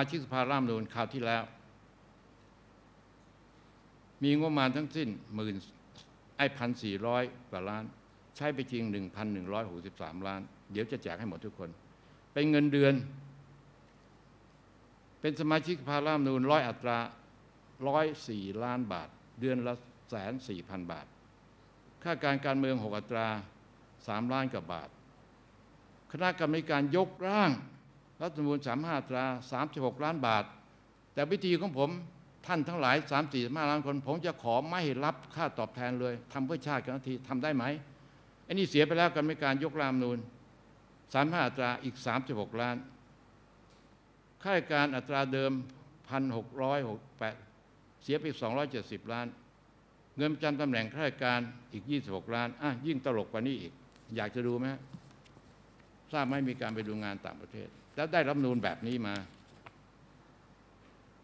มาชิกสภาร่างรัฐมนูญคราวที่แล้ว มีงบประมาณทั้งสิ้นหมื่นไอ้พันสี่ร้อยกว่าล้าน ใช้ไปจริงหนึ่งพันหนึ่งร้อยหกสิบสามล้าน เดี๋ยวจะแจกให้หมดทุกคน เป็นเงินเดือน เป็นสมาชิกสภาร่างรัฐมนูญร้อยอัตราร้อยสี่ล้านบาท เดือนละแสนสี่พันบาท ค่าการการเมืองหกอัตราสามล้านกว่าบาท คณะกรรมการยกร่าง รัฐธรรมนูญสามห้าตราสามสิบหกล้านบาท แต่วิธีของผมท่านทั้งหลายสามสี่ห้าล้านคน ผมจะขอไม่รับค่าตอบแทนเลยทำเพื่อชาติกันทีทำได้ไหมไอ้นี่เสียไปแล้วกรรมการยกรามนูญสามห้าตราอีกสามสิบหกล้านค่าราชการอัตราเดิมพันหกร้อยหกแปดเสียไปสองร้อยเจ็ดสิบล้าน เงินประจำตำแหน่งข้าราชการอีกยี่สิบหกล้านอะยิ่งตลกกว่านี้อีก อยากจะดูไหมทราบไหมมีการไปดูงานต่างประเทศ แล้วได้รับนูนแบบนี้มา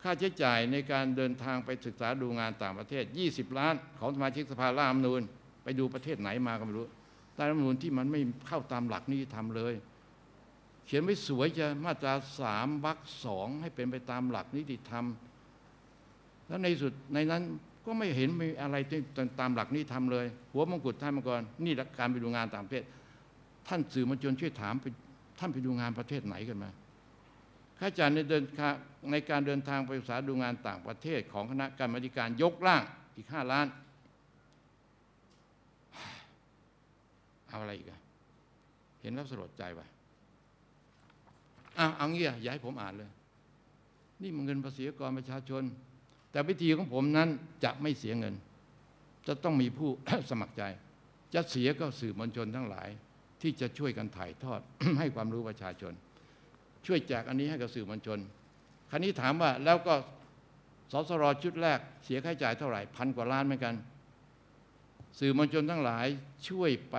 ค่าใช้จ่ายในการเดินทางไปศึกษาดูงานต่างประเทศ 20 ล้าน ของสมาชิกสภาร่ามนูญไปดูประเทศไหนมาก็ไม่รู้ใต้รัฐมนูญที่มันไม่เข้าตามหลักนิติธรรมเลย เขียนไว้สวยจะมาตราสามวรรคสองให้เป็นไปตามหลักนิติธรรม แล้วในสุดในนั้นก็ไม่เห็นมีอะไรที่ตามหลักนิติธรรมเลย หัวมงกุฎท่านมาก่อนนี่การไปดูงานต่างประเทศ ท่านสื่อมวลชนช่วยถามไป ท่านไปดูงานประเทศไหนกันมาข้าราชการในเดินในการเดินทางไปศึกษาดูงานต่างประเทศของคณะกรรมการยกร่างอีกห้าล้าน เอาอะไรอีกอะเห็นแล้วสลดใจว่ะอ้าวเอางี้อะอย่าให้ผมอ่านเลย นี่มันเงินภาษีกรประชาชน แต่วิธีของผมนั้นจะไม่เสียเงิน จะต้องมีผู้สมัครใจ จะเสียก็สื่อมวลชนทั้งหลาย ที่จะช่วยกันถ่ายทอดให้ความรู้ประชาชน ช่วยแจกอันนี้ให้กับสื่อมวลชน คราวนี้ถามว่าแล้วก็สสรชุดแรกเสียค่าใช้จ่ายเท่าไหร่พันกว่าล้านเหมือนกัน สื่อมวลชนทั้งหลายช่วยไป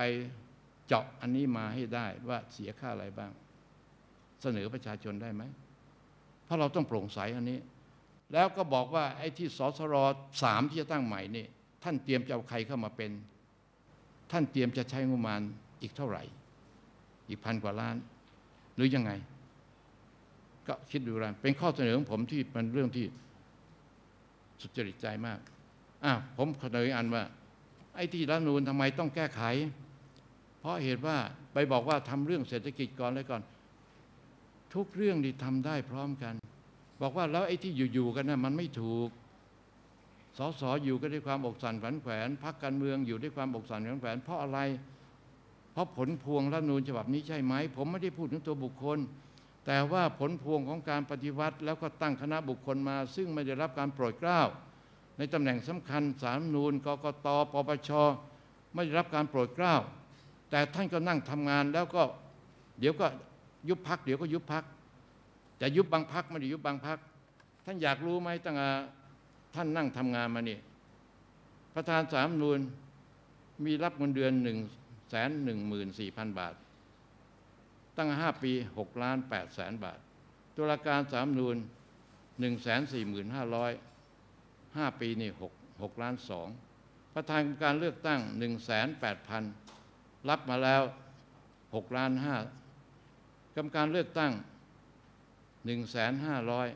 เจาะอันนี้มาให้ได้ว่าเสียค่าอะไรบ้าง เสนอประชาชนได้ไหมเพราะเราต้องโปร่งใสอันนี้ แล้วก็บอกว่าไอ้ที่สสรสามที่จะตั้งใหม่นี่ท่านเตรียมจะเอาใครเข้ามาเป็น ท่านเตรียมจะใช้งบประมาณอีกเท่าไหร่ อีกพันกว่าล้าน หรือยังไง ก็คิดดูแล้วเป็นข้อเสนอของผมที่เป็นเรื่องที่สุจริตใจมากอะผมเสนออันว่า ไอ้ที่รัฐนูนทำไมต้องแก้ไข เพราะเหตุว่าไปบอกว่าทำเรื่องเศรษฐกิจก่อนเลยก่อน ทุกเรื่องที่ทำได้พร้อมกัน บอกว่าแล้วไอ้ที่อยู่ๆกันนะ่ะมันไม่ถูกสสอยู่ก็ด้วยความอกสั่นขวัญแขวนพักการเมืองอยู่ด้วยความอกสั่นขวัญแขวนเพราะอะไร เพราะผลพวงรัฐนูนฉบับนี้ใช่ไหม ผมไม่ได้พูดถึงตัวบุคคล แต่ว่าผลพวงของการปฏิวัติ แล้วก็ตั้งคณะบุคคลมา ซึ่งไม่ได้รับการโปรดเกล้าในตำแหน่งสำคัญสามนูนกกตปปชไม่ได้รับการโปรดเกล้า แต่ท่านก็นั่งทำงานแล้วก็เดี๋ยวก็ยุบพักเดี๋ยวก็ยุบพักจะยุบบางพักไม่ได้ยุบบางพักท่านอยากรู้ไหมตั้งแต่ท่านนั่งทำงานมานี่ประธานสามนูนมีรับเงินเดือนหนึ่ง สนหนึ่งหมื่นสี่พันบาท ตั้งห้าปีหกล้านแปดแสนบาท ตุลาการสามนูนหนึ่งแสนสี่หมื่นห้าร้อยห้าปีนี่หกหกล้านสองประธานการเลือกตั้งหนึ่งแสนแปดพันรับมาแล้วหกล้านห้ากรรมการเลือกตั้งหนึ่งแสนห้าร้อย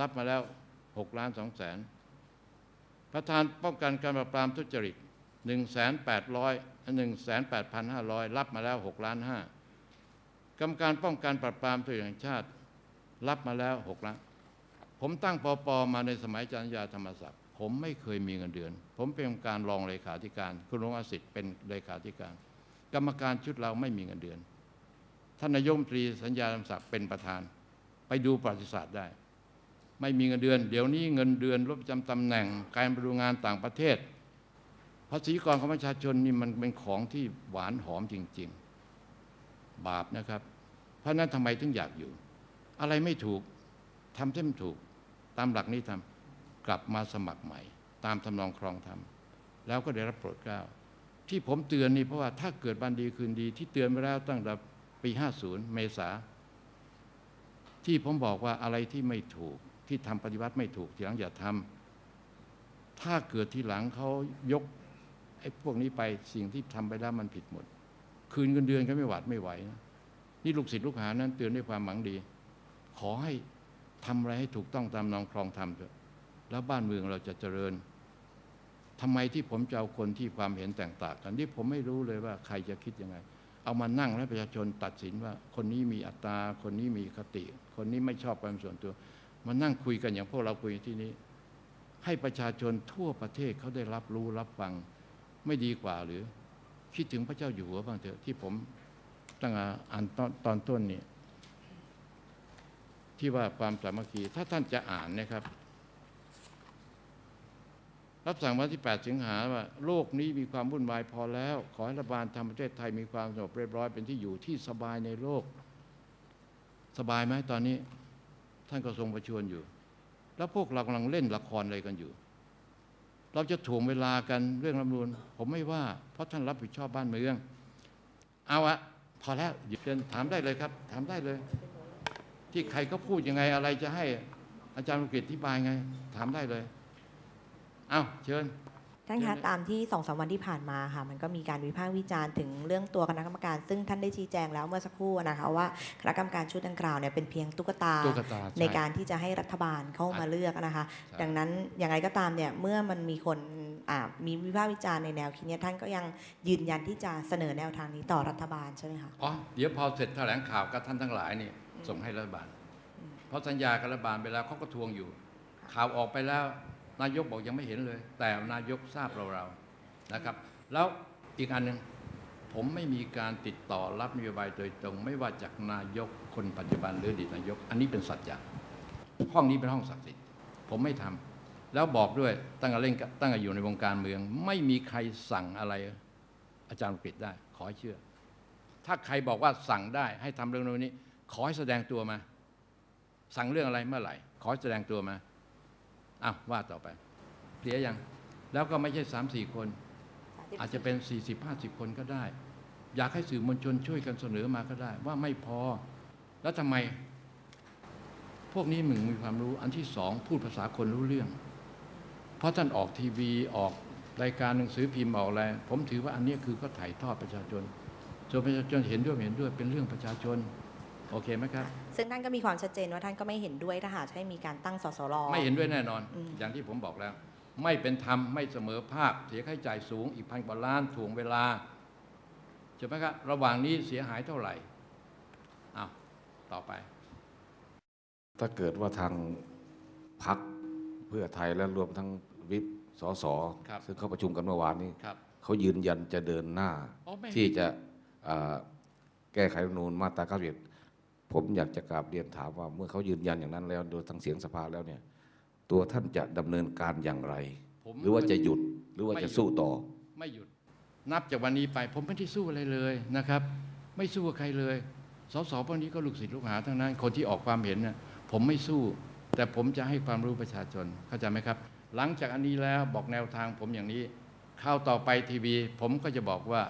รับมาแล้วหกล้านสองแสนประธานป้องกันการปราบปรามทุจริต หนึ่งแสนแปดร้อยหนึ่งแสนแปดพันห้าร้อยรับมาแล้วหกล้านห้ากรรมการป้องกันปราบปรามทุจริตแห่งชาติ รับมาแล้วหกล้าน ผมตั้งปปมาในสมัยจันยาธรรมศักดิ์ผมไม่เคยมีเงินเดือน ผมเป็นการรองเลขาธิการ คุณรงอาสิทธิ์เป็นเลขาธิการ กรรมการชุดเราไม่มีเงินเดือน ท่านนายกตรีสัญญาธรรมศักดิ์เป็นประธาน ไปดูประวัติศาสตร์ได้ ไม่มีเงินเดือน เดี๋ยวนี้เงินเดือนรถประจำตำแหน่ง การไปดูงานต่างประเทศ ภาษีกรของประชาชนนี่มันเป็นของที่หวานหอมจริง ๆ บาปนะครับ เพราะนั้นทำไมถึงอยากอยู่ อะไรไม่ถูกทำเส้นถูก ตามหลักนี้ทำกลับมาสมัครใหม่ ตามทำนองครองธรรมแล้วก็ได้รับโปรดเกล้าที่ผมเตือนนี่เพราะว่าถ้าเกิดบันดีคืนดีที่เตือนไปแล้วตั้งแต่ปี 50 เมษาที่ผมบอกว่าอะไรที่ไม่ถูกที่ทำปฏิวัติไม่ถูกทีหลังอย่าทำถ้าเกิดทีหลังเขายก อ้พวกนี้ไปสิ่งที่ทำไปแล้วมันผิดหมด คืนเงินเดือนก็ไม่หวัดไม่ไหวนะนี่ลูกศิษย์ลูกหานั้นเตือนด้วยความหวังดี ขอให้ทำอะไรให้ถูกต้องตามนองครองธรรมเถอะแล้วบ้านเมืองเราจะเจริญทำไมที่ผมจะเอาคนที่ความเห็นแตกต่างกันที่ผมไม่รู้เลยว่าใครจะคิดยังไง เอามานั่งให้ประชาชนตัดสินว่า คนนี้มีอัตราคนนี้มีคติ คนนี้ไม่ชอบความส่วนตัว มานั่งคุยกันอย่างพวกเราคุยที่นี้ ให้ประชาชนทั่วประเทศเขาได้รับรู้รับฟัง ไม่ดีกว่าหรือ คิดถึงพระเจ้าอยู่หัวบ้างเถอะที่ผมตั้งอ่านตอนตอนต้นนี่ที่ว่าความสามัคคีถ้าท่านจะอ่านนะครับ รับสั่งวันที่ 8 สิงหาว่า โลกนี้มีความวุ่นวายพอแล้ว ขอให้รัฐบาลทำประเทศไทยมีความสงบเรียบร้อยเป็นที่อยู่ที่สบายในโลก สบายไหมตอนนี้ ท่านก็ทรงประชวรอยู่ แล้วพวกเรากำลังเล่นละครอะไรกันอยู่ เราจะถ่วงเวลากันเรื่องรัฐมนูลผมไม่ว่า เพราะท่านรับผิดชอบบ้านเมือง เอาอะพอแล้วหยิบเชิญถามได้เลยครับ ถามได้เลย ที่ใครก็พูดยังไงอะไรจะให้อาจารย์ภูเกิจอธิบายไง ถามได้เลย เอาเชิญ ท่านเดี๋ยคะวนะตามที่สองสามวันที่ผ่านมาค่ะ มันก็มีการวิพากษ์วิจารณ์ถึงเรื่องตัวคณะกรรมการ ซึ่งท่านได้ชี้แจงแล้วเมื่อสักครู่นะคะว่าคณะกรรมการชุดดังกล่าวเนี่ยเป็นเพียงตุ๊กตาตุ๊กตาในช่การที่จะให้รัฐบาลเข้ามาเลือกนะคะใช่ดังนั้นอย่างไรก็ตามเนี่ยเมื่อมันมีคนอ่ามีวิพากษ์วิจารณ์ในแนวคิดเนี่ยท่านก็ยังยืนยันที่จะเสนอแนวทางนี้ต่อรัฐบาลใช่ไหมคะอ๋อเดี๋ยวพอเสร็จแถลงข่าวกับท่านทั้งหลายนี่ส่งให้รัฐบาล เพราะสัญญากับรัฐบาลไปแล้วเขาก็ทวงอยู่ ข่าวออกไปแล้ว นายกบอกยังไม่เห็นเลย แต่นายกทราบเราเราๆนะครับ แล้วอีกอันหนึ่งผมไม่มีการติดต่อรับนโยบายโดยตรง ไม่ว่าจากนายกคนปัจจุบันหรืออดีตนายก อันนี้เป็นสัจจะห้องนี้เป็นห้องศักดิ์สิทธิ์ผมไม่ทำแล้วบอกด้วยตั้งแต่เล่นตั้งแต่อยู่ในวงการเมือง ไม่มีใครสั่งอะไร อาจารย์ปิดได้ ขอให้เชื่อ ถ้าใครบอกว่าสั่งได้ให้ทำเรื่องนี้ ขอให้แสดงตัวมา สั่งเรื่องอะไรเมื่อไหร่ ขอให้แสดงตัวมา อ้าวว่าต่อไปเคลียร์ยังแล้วก็ไม่ใช่สามสี่คน อาจจะเป็น40 50คนก็ได้ อยากให้สื่อมวลชนช่วยกันเสนอมาก็ได้ ว่าไม่พอ แล้วทำไม พวกนี้หนึ่งมีความรู้ อันที่สองพูดภาษาคนรู้เรื่อง เพราะท่านออกทีวีออกรายการหนังสือพิมพ์ออกอะไรผมถือว่าอันนี้คือก็ถ่ายทอดประชาชนส่วนประชาชนเห็นด้วยไม่เห็นด้วยเป็นเรื่องประชาชน โอเคไหมครับซึ่งท่านก็มีความชัดเจนว่าท่านก็ไม่เห็นด้วยถ้าหากให้มีการตั้งสสรไม่เห็นด้วยแน่นอนอืมอย่างที่ผมบอกแล้ว ไม่เป็นธรรมไม่เสมอภาคเสียค่าใช้จ่ายสูงอีกพันกว่าล้านถ่วงเวลาใช่ไหมครับระหว่างนี้เสียหายเท่าไหร่อ้าวต่อไป ถ้าเกิดว่าทางพักเพื่อไทยและรวมทั้งวิปสสครับซึ่งเขาประชุมกันเมื่อวานนี้ครับเขายืนยันจะเดินหน้าอ๋อไม่ที่จะอ่าแก้ไขรัฐธรรมนูญมาตรา 91 ผมอยากจะกราบเรียนถามว่าเมื่อเขายืนยันอย่างนั้นแล้ว โดยทั้งเสียงสภาแล้วเนี่ย ตัวท่านจะดำเนินการอย่างไร ผมหรือว่าจะหยุดหรือว่าไม่จะหยุดสู้ต่อ ไม่หยุด นับจากวันนี้ไปผมไม่ได้สู้อะไรเลยนะครับ ไม่สู้กับใครเลย สสพวกนี้ก็ลูกศิษย์ลูกหาทั้งนั้น คนที่ออกความเห็นน่ะผมไม่สู้ แต่ผมจะให้ความรู้ประชาชนเข้าใจไหมครับ หลังจากอันนี้แล้วบอกแนวทางผมอย่างนี้ข้าวต่อไปทีวี ผมก็จะบอกว่า